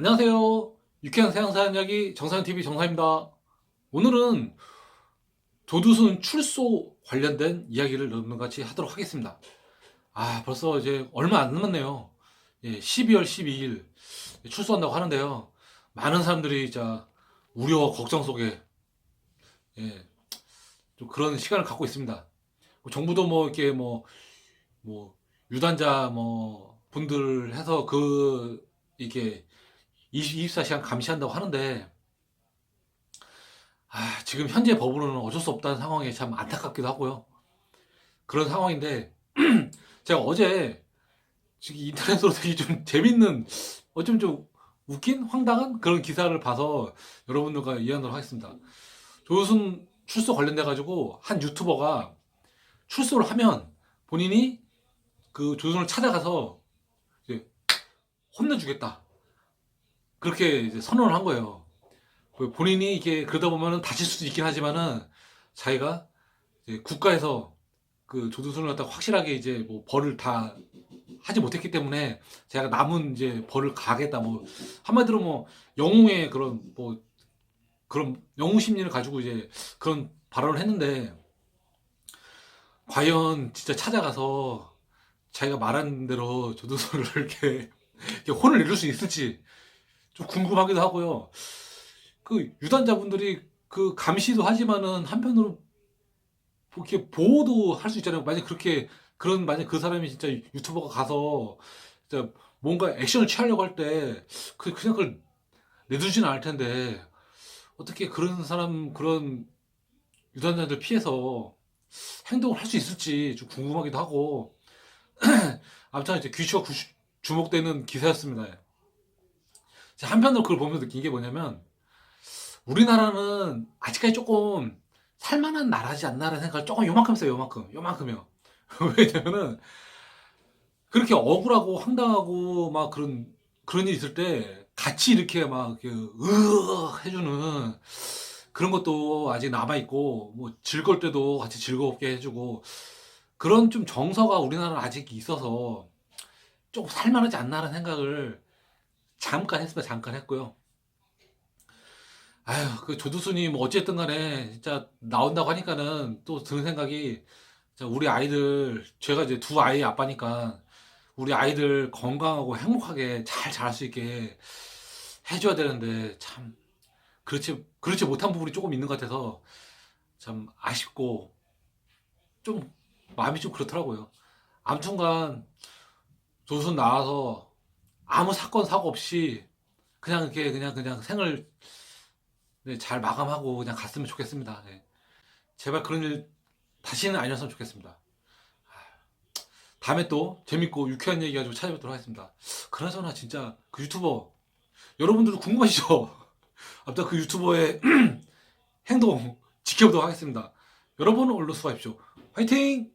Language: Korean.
안녕하세요. 유쾌한 세상사 이야기 정사연TV 정사입니다. 오늘은 조두순 출소 관련된 이야기를 여러분 같이 하도록 하겠습니다. 아, 벌써 이제 얼마 안 남았네요. 예, 12월 12일 출소한다고 하는데요. 많은 사람들이 자 우려와 걱정 속에 예, 좀 그런 시간을 갖고 있습니다. 뭐 정부도 뭐 이렇게 뭐, 뭐, 유단자 뭐, 분들 해서 그, 이게 24시간 감시한다고 하는데, 아, 지금 현재 법으로는 어쩔 수 없다는 상황에 참 안타깝기도 하고요. 그런 상황인데, 제가 어제 지금 인터넷으로 되게 좀 재밌는, 어쩜 좀 웃긴, 황당한 그런 기사를 봐서 여러분들과 이야기하도록 하겠습니다. 조순 출소 관련돼 가지고 한 유튜버가 출소를 하면 본인이 그 조선을 찾아가서 이제 혼내주겠다. 그렇게 선언을 한 거예요. 그 본인이 이게 그러다 보면은 다칠 수도 있긴 하지만은 자기가 국가에서 그 조두순을 갖다가 확실하게 이제 뭐 벌을 다 하지 못했기 때문에 제가 남은 이제 벌을 가겠다. 뭐 한마디로 뭐 영웅의 그런 뭐 그런 영웅 심리를 가지고 이제 그런 발언을 했는데 과연 진짜 찾아가서 자기가 말한 대로 조두순을 이렇게, 이렇게 혼을 이룰 수 있을지 좀 궁금하기도 하고요. 그 유단자분들이 그 감시도 하지만은 한편으로 뭐 이렇게 보호도 할 수 있잖아요. 만약 그렇게 그런 만약 그 사람이 진짜 유튜버가 가서 진짜 뭔가 액션을 취하려고 할 때 그 그냥 그걸 내두지는 않을 텐데 어떻게 그런 사람 그런 유단자들 피해서 행동을 할 수 있을지 좀 궁금하기도 하고 아무튼 이제 귀추가 구- 주목되는 기사였습니다. 자, 한편으로 그걸 보면서 느낀 게 뭐냐면 우리나라는 아직까지 조금 살만한 나라지 않나라는 생각을 조금 요만큼 써요. 요만큼. 요만큼요. 왜냐면은 그렇게 억울하고 황당하고 막 그런 그런 일이 있을 때 같이 이렇게 막 이렇게 으 해주는 그런 것도 아직 남아 있고 뭐 즐거울 때도 같이 즐겁게 해주고 그런 좀 정서가 우리나라는 아직 있어서 조금 살만하지 않나라는 생각을 잠깐 했습니다. 잠깐 했고요. 아휴, 그 조두순이 뭐 어쨌든 간에 진짜 나온다고 하니까는 또 드는 생각이 우리 아이들, 제가 이제 두 아이의 아빠니까 우리 아이들 건강하고 행복하게 잘 자랄 수 있게 해줘야 되는데 참 그렇지, 그렇지 못한 부분이 조금 있는 것 같아서 참 아쉽고 좀 마음이 좀 그렇더라고요. 아무튼간 조선 나와서 아무 사건 사고 없이 그냥 이렇게 그냥 그냥 생을 네, 잘 마감하고 그냥 갔으면 좋겠습니다. 네. 제발 그런 일 다시는 아니었으면 좋겠습니다. 아, 다음에 또 재밌고 유쾌한 얘기 가지고 찾아뵙도록 하겠습니다. 그나저나 진짜 그 유튜버 여러분들도 궁금하시죠? 아무튼 그 유튜버의 행동 지켜보도록 하겠습니다. 여러분은 얼른 수고하십시오. 화이팅!